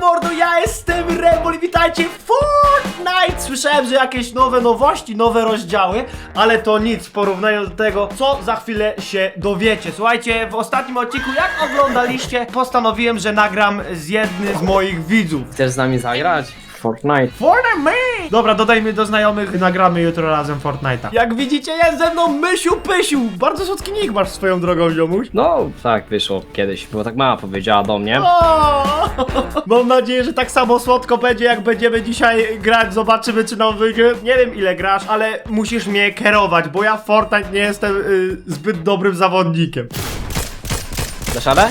Mordo, ja jestem Rebel i witajcie w Fortnite! Słyszałem, że jakieś nowe nowości, nowe rozdziały, ale to nic w porównaniu do tego, co za chwilę się dowiecie. Słuchajcie, w ostatnim odcinku, jak oglądaliście, postanowiłem, że nagram z jednym z moich widzów. Chcesz z nami zagrać? Fortnite. Fortnite! Dobra, dodajmy do znajomych, nagramy jutro razem Fortnite'a. Jak widzicie, jest ze mną Mysiu Pysiu. Bardzo słodki nick masz swoją drogą, ziomuś. No, tak wyszło kiedyś, bo tak mama powiedziała do mnie. O! Mam nadzieję, że tak samo słodko będzie, jak będziemy dzisiaj grać. Zobaczymy, czy nam wyjdzie. Nie wiem, ile grasz, ale musisz mnie kierować, bo ja w Fortnite nie jestem y, zbyt dobrym zawodnikiem. Dasz radę?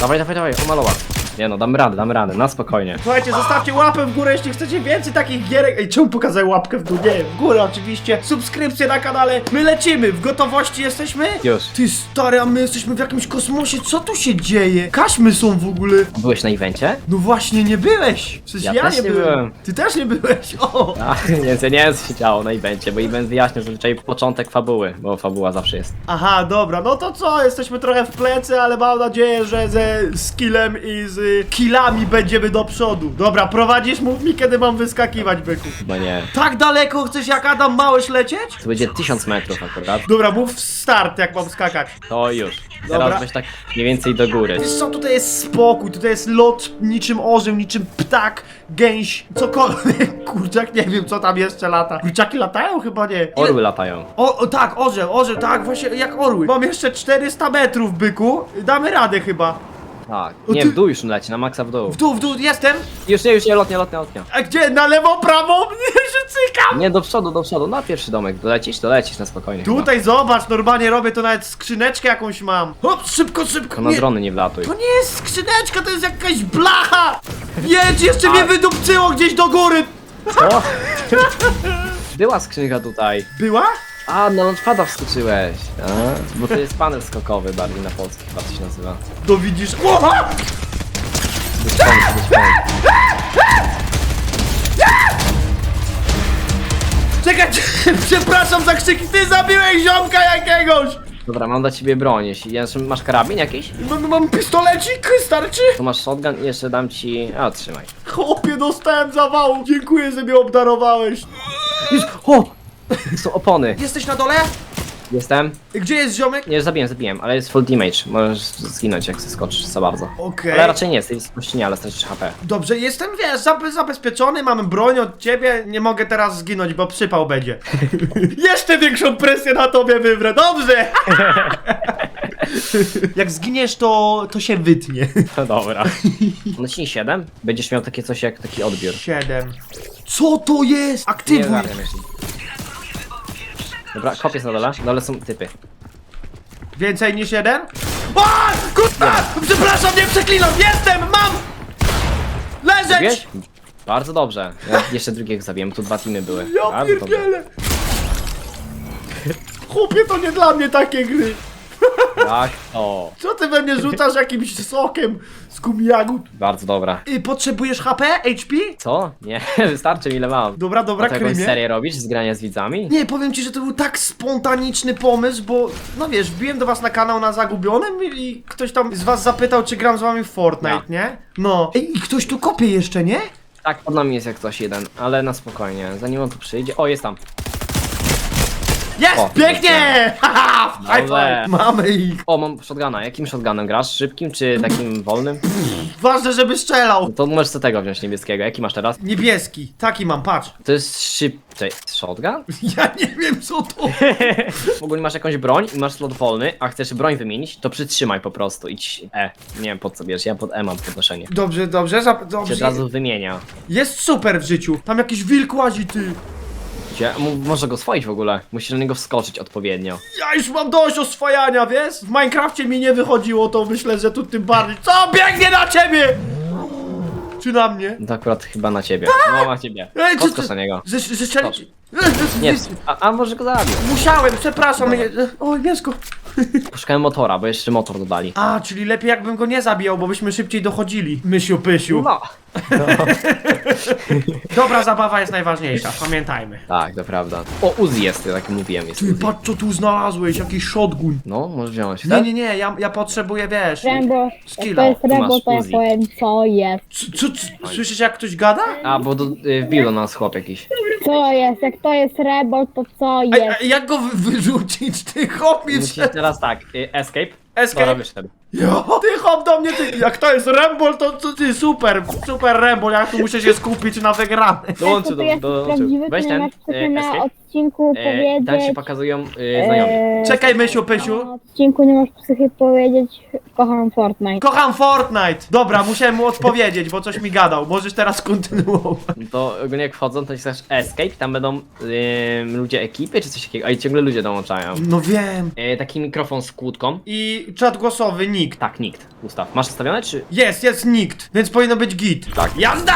Dawaj, dawaj, dawaj, omalowa. Nie no, damy radę, damy radę, na spokojnie. Słuchajcie, zostawcie łapę w górę, jeśli chcecie więcej takich gierek. Ej, czemu pokazać łapkę w dół? Nie, w górę oczywiście. Subskrypcję na kanale. My lecimy. W gotowości jesteśmy? Już. Ty stary, a my jesteśmy w jakimś kosmosie. Co tu się dzieje? Kaśmy są w ogóle. Byłeś na evencie? No właśnie, nie byłeś. Przecież ja, Ja też nie nie byłem. byłem. Ty też nie byłeś. O! A, więc ja nie wiem co się działo na evencie, bo event wyjaśniał zazwyczaj początek fabuły, bo fabuła zawsze jest. Aha, dobra, no to co? Jesteśmy trochę w plecy, ale mam nadzieję, że ze skillem i z killami będziemy do przodu. Dobra, prowadzisz? Mów mi, kiedy mam wyskakiwać, byku. Chyba nie. Tak daleko chcesz jak Adam Małysz lecieć? To będzie 1000 metrów akurat. Dobra, mów start, jak mam skakać. To już. Dobra. Teraz weź tak mniej więcej do góry. Wiesz co, tutaj jest spokój, tutaj jest lot niczym orzeł, niczym ptak, gęś, cokolwiek. Kurczak, nie wiem co tam jeszcze lata. Kurczaki latają? Chyba nie. Ile- Orły latają. O, o tak, orzeł, orzeł, tak, właśnie jak orły. Mam jeszcze 400 metrów, byku. Damy radę chyba. Tak. O, Nie, ty- w dół już leci, na maksa w dół. W dół, w dół, jestem. Już nie, już nie, lotnia, lotnia, lotnia. A gdzie? Na lewo, prawo? Nie, że cykam. Nie, do przodu, do przodu, na pierwszy domek. Dolecisz? Dolecisz na spokojnie. chyba. Tutaj zobacz, normalnie robię to nawet skrzyneczkę jakąś mam. Hop, szybko, szybko. Tylko na Nie, drony nie wlatuj. to nie jest skrzyneczka, to jest jakaś blacha. Jedź, jeszcze mnie wydupcyło gdzieś do góry. Co? Była skrzynka tutaj. Była? A, na launchpada wskoczyłeś. A, bo to jest panel skokowy bardziej na polski chyba to się nazywa. To widzisz. Oha! Wyśpąć, wyśpąć. Czekaj, przepraszam za krzyki, ty zabiłeś ziomka jakiegoś! Dobra, mam dla ciebie broń. Jeśli ja, masz karabin jakiś? Mam, mam pistolecik, starczy? To masz shotgun i jeszcze dam ci... A, trzymaj. Chłopie, dostałem zawału. Dziękuję, że mnie obdarowałeś. Już, o! Są opony. Jesteś na dole? Jestem. Gdzie jest ziomek? Nie, zabiłem, zabiłem, ale jest full damage. Możesz zginąć jak skoczysz za bardzo. Okej. Ale raczej nie, jest wysokości nie, ale stracisz HP. Dobrze, jestem, wiesz, zabe- zabezpieczony, mam broń od ciebie, nie mogę teraz zginąć, bo przypał będzie. Jeszcze większą presję na tobie wywrę, dobrze! Jak zginiesz, to, to się wytnie. No dobra. Naciśnij 7, będziesz miał takie coś jak taki odbiór. Siedem. Co to jest? Nie Aktywuj! ogarniam jeszcze. Dobra, kop jest na dole. Na dole są typy. Więcej niż jeden? O! Kurwa! Przepraszam, nie przeklinam! Jestem! Mam! Leżeć! Wiesz? Bardzo dobrze. Ja jeszcze drugiego zabiłem, tu dwa teamy były. Ja Bardzo dobrze. pierdzielę! Chłopie, to nie dla mnie takie gry. Tak, o. Co ty we mnie rzucasz jakimś sokiem z gumijagód? Bardzo dobra. Y, potrzebujesz HP? HP? Co? Nie, wystarczy ile mam. Dobra, dobra, A to jakąś Krymie. serię robisz z grania z widzami? Nie, powiem ci, że to był tak spontaniczny pomysł, bo no wiesz, wbiłem do was na kanał na Zagubionym i, i ktoś tam z was zapytał, czy gram z wami w Fortnite, Ja. nie? No. Ej, i ktoś tu kopie jeszcze, nie? Tak, pod nami jest jak coś jeden, ale na spokojnie. Zanim on tu przyjdzie. O, jest tam. Jest! O, Pięknie! Haha! High Dobre. five! Mamy ich! O, mam shotguna. Jakim shotgunem grasz? Szybkim czy takim wolnym? Ważne, żeby strzelał! To możesz co tego wziąć niebieskiego. Jaki masz teraz? Niebieski, taki mam, patrz. To jest szyb... Czekaj, shotgun? Ja nie wiem co to. Ogólnie masz jakąś broń i masz slot wolny, a chcesz broń wymienić, to przytrzymaj po prostu. Idź E. Nie wiem po co bierz, ja pod E mam podnoszenie. Dobrze, dobrze, za, Cię dobrze. od razu wymienia. Jest super w życiu. Tam jakiś wilk łazi, ty. Mu- może go swoić w ogóle. Musisz na niego wskoczyć odpowiednio. Ja już mam dość oswajania, wiesz? W Minecrafcie mi nie wychodziło, to myślę, że tu tym bardziej. Co? Biegnie na ciebie! Czy na mnie? No to akurat chyba na ciebie. No na ciebie. Ej, czy Podskocz na niego. Że, że. Skocz. Nie, a, a może go zabił. Musiałem, przepraszam. Oj, mięsko. Poszukałem motora, bo jeszcze motor dodali. A, czyli lepiej jakbym go nie zabijał, bo byśmy szybciej dochodzili. Mysiu, pysiu. No. Dobra zabawa jest najważniejsza, pamiętajmy. Tak, to prawda. O, Uzi jest, tak jak mówiłem, jest Ty, Uzi. patrz co tu znalazłeś, jakiś shotgun. No, możesz wziąć. Nie, nie, nie, ja, ja potrzebuję, wiesz... Rembo, jak Skilla. to jest Rembo, to ja Uzi. powiem co jest. Co, co, co, słyszysz jak ktoś gada? A, bo do, y, wbił do nas chłop jakiś. Co jest? Jak to jest Rembo, to co A, jest? a jak go wy, wyrzucić, ty mi Musisz teraz tak, y, escape. Escape. Wyszedł. Jo, ty hop do mnie, ty, jak to jest Rembol, to, to ty super, super Rembol, ja tu muszę się skupić na wygranej. Dołączył Jak do, to jest do, prawdziwy, Weź ten, e, e, na escape. odcinku E, tam się powiedzieć... pokazują y, znajomi. e, Czekaj, Mysiu, Pysiu. Na odcinku nie masz psychy powiedzieć kocham Fortnite. Kocham Fortnite. Dobra, musiałem mu odpowiedzieć, bo coś mi gadał. Możesz teraz kontynuować. To ogólnie jak wchodzą, to naciskasz escape, tam będą ludzie ekipy czy coś takiego, a i ciągle ludzie dołączają. No wiem. Y, taki mikrofon z kłódką. I czat głosowy, nikt. Tak, nikt. Ustaw. Masz ustawione czy... Jest, jest nikt, więc powinno być git. Tak. Jazda!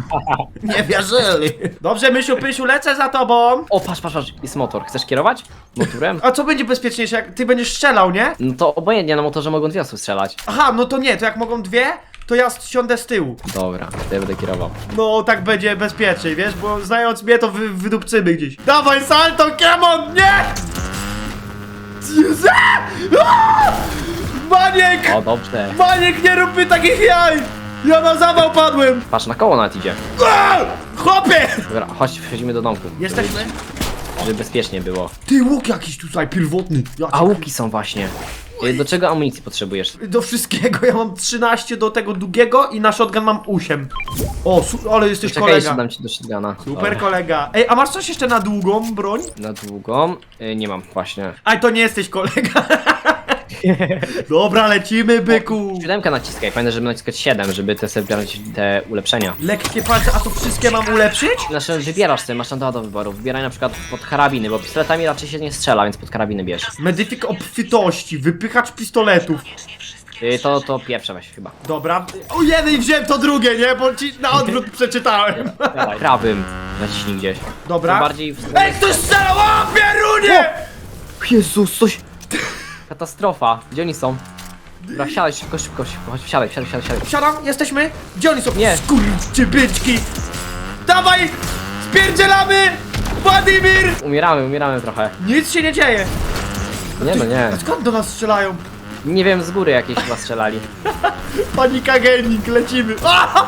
Nie wierzyli. Dobrze, Mysiu, Pysiu, lecę za tobą. O, patrz, patrz, patrz, jest motor. Chcesz kierować? Motorem? A co będzie bezpieczniejsze, jak ty będziesz strzelał, nie? No to obojętnie na motorze mogą dwie osoby strzelać. Aha, no to nie, to jak mogą dwie, to ja siądę z tyłu. Dobra, to ja będę kierował. No, tak będzie bezpieczniej, wiesz, bo znając mnie, to wy, wydupcymy gdzieś. Dawaj, salto, Kemon, nie! Jezu! Aaa! Maniek! O, dobrze. Maniek, nie rób mi takich jaj! Ja na zawał padłem! Patrz, na koło nawet idzie. Aaa! Chłopie! Dobra, chodź, wchodzimy do domku. Jesteśmy? Żeby, żeby bezpiecznie było. Ty, łuk jakiś tutaj pierwotny. Ja A łuki są właśnie. Do czego amunicji potrzebujesz? Do wszystkiego, ja mam 13 do tego długiego i na shotgun mam 8. O, su- ale jesteś Czekaj, jeszcze kolega. dam ci do shotguna. Super Dobra. kolega. Ej, a masz coś jeszcze na długą broń? Na długą? Y, nie mam, właśnie. Aj, to nie jesteś kolega. Dobra, lecimy, byku. Siódemkę naciskaj, pamiętaj, żeby naciskać 7, żeby te sobie wybierać te ulepszenia. Lekkie palce, a to wszystkie mam ulepszyć? Znaczy wybierasz sobie, masz tam dwa do wyboru. Wybieraj na przykład pod karabiny, bo pistoletami raczej się nie strzela, więc pod karabiny bierz. Medyfik obfitości, wypychacz pistoletów. Y, to, to pierwsze weź chyba. Dobra. O jeden i wziąłem to drugie, nie? Bo ci na odwrót przeczytałem. Dawaj. Prawym naciśnij gdzieś. Dobra. To bardziej w... Ej, ktoś strzelał! O, pierunie! Jezus, coś... Katastrofa. Gdzie oni są? Dobra, wsiadaj szybko, szybko, szybko. Chodź, wsiadaj, wsiadaj, wsiadaj, wsiadaj. Siadam, jesteśmy? Gdzie oni są? Nie. Skurczy byczki! Dawaj! Spierdzielamy! Władimir! Umieramy, umieramy trochę. Nic się nie dzieje. Nie no, nie. A skąd do nas strzelają? Nie wiem, z góry jakieś chyba strzelali. Panika gaming, lecimy.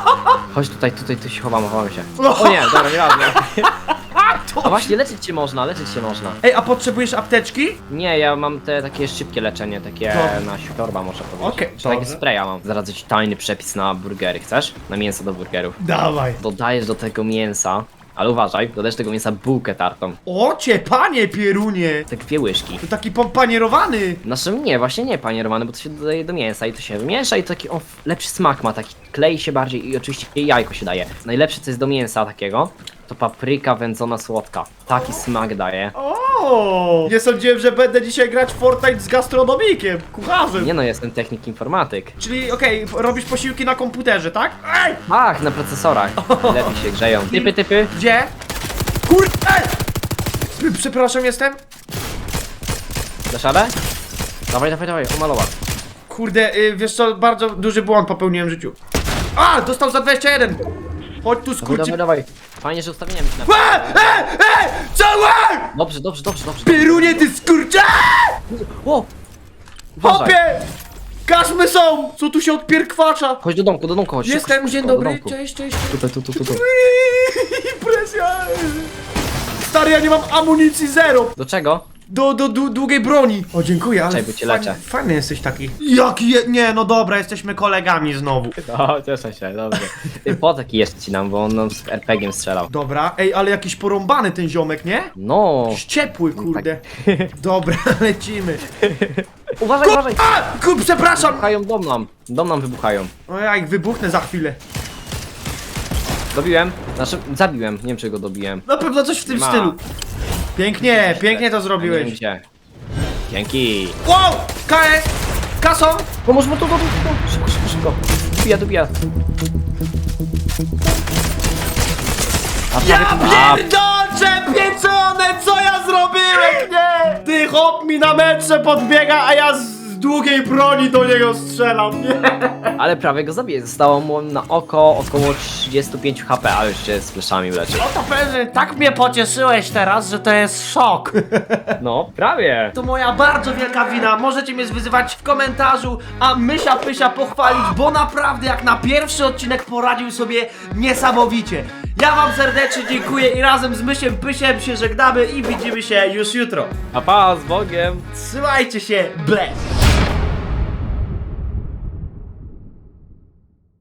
Chodź tutaj, tutaj, tu się chowamy, chowamy się. No. O nie, dobra, nieważne. To- A właśnie, leczyć się można, leczyć się można. Ej, a potrzebujesz apteczki? Nie, ja mam te takie szybkie leczenie, takie No. na siorba może powiedzieć. Okej, Czy takie dobrze. spraya mam. Zaradzę ci tajny przepis na burgery, chcesz? Na mięso do burgerów. Dawaj. Dodajesz do tego mięsa, ale uważaj, dodajesz do tego mięsa bułkę tartą. Ocie, panie pierunie! Tak dwie łyżki. To taki pompanierowany. Znaczy nie, właśnie nie panierowany, bo to się dodaje do mięsa i to się wymiesza i to taki o, lepszy smak ma, taki klei się bardziej i oczywiście jajko się daje. Najlepsze co jest do mięsa takiego, to papryka wędzona słodka. Taki smak daje. O! Nie sądziłem, że będę dzisiaj grać w Fortnite z gastronomikiem, kucharzem. Nie no, jestem technik informatyk. Czyli okej, robisz posiłki na komputerze, tak? Ej! Ach, na procesorach. Lepiej się grzeją. Typy, typy. Gdzie? Kur... Ej! P- Przepraszam, jestem? Dasz radę? Dawaj, dawaj, dawaj, omalowa. Kurde, y, wiesz co, bardzo duży błąd popełniłem w życiu. A! Dostał za 21! Chodź tu, Dawaj, skurczy... dawaj, dawaj. Fajnie, że ustawienia mi się na... E! E! E! Całe! Dobrze, dobrze, dobrze, dobrze. Pierunie, ty skurcze! O! Uważaj. Hopie! Kaszmy są! Co tu się odpierkwacza? Chodź do domku, do domku, chodź. szybko, Jestem, szybko, dzień do dobry, domku. cześć, cześć. Tutaj, tu, tu, tu, tu. Presja! Stary, ja nie mam amunicji zero! Do czego? Do, do, długiej broni! O, dziękuję, ale Czekaj, bo cię fajny, leczę. fajny jesteś taki. Jaki je... Nie, no dobra, jesteśmy kolegami znowu. No, cieszę się, dobrze. Ty, Po taki jeszcze ci nam, bo on nam z RPG-iem strzelał. Dobra, ej, ale jakiś porąbany ten ziomek, nie? No. Jakiś Ciepły, kurde. Tak. Dobra, lecimy. Uważaj, uważaj. A! Kur, przepraszam! Wybuchają dom nam. Dom nam wybuchają. O, ja ich wybuchnę za chwilę. Dobiłem. Znaczy, zabiłem. Nie wiem, czy go dobiłem. Na pewno coś w tym Ma. stylu. Pięknie, pięknie to Nie wiem, zrobiłeś. gdzie. Dzięki. Wow! KS! Kasą! Pomóż mu tu, tu, tu, tu. Szybko, szybko, szybko. Dobija, dobija. A Ja prawie tu- A, pierdolę! Zaczepieczone! Co ja zrobiłem? Nie! Ty hop mi na metrze podbiega, a ja z długiej broni do niego strzelam, nie? Ale prawie go zabiję. Zostało mu na oko około 35 HP, ale jeszcze z fleszami leczy. No to że tak mnie pocieszyłeś teraz, że to jest szok. No, prawie. To moja bardzo wielka wina. Możecie mnie wyzywać w komentarzu, a Mysia Pysia pochwalić, bo naprawdę jak na pierwszy odcinek poradził sobie niesamowicie. Ja wam serdecznie dziękuję i razem z Mysiem Pysiem się żegnamy i widzimy się już jutro. A pa, z Bogiem. Trzymajcie się, bless!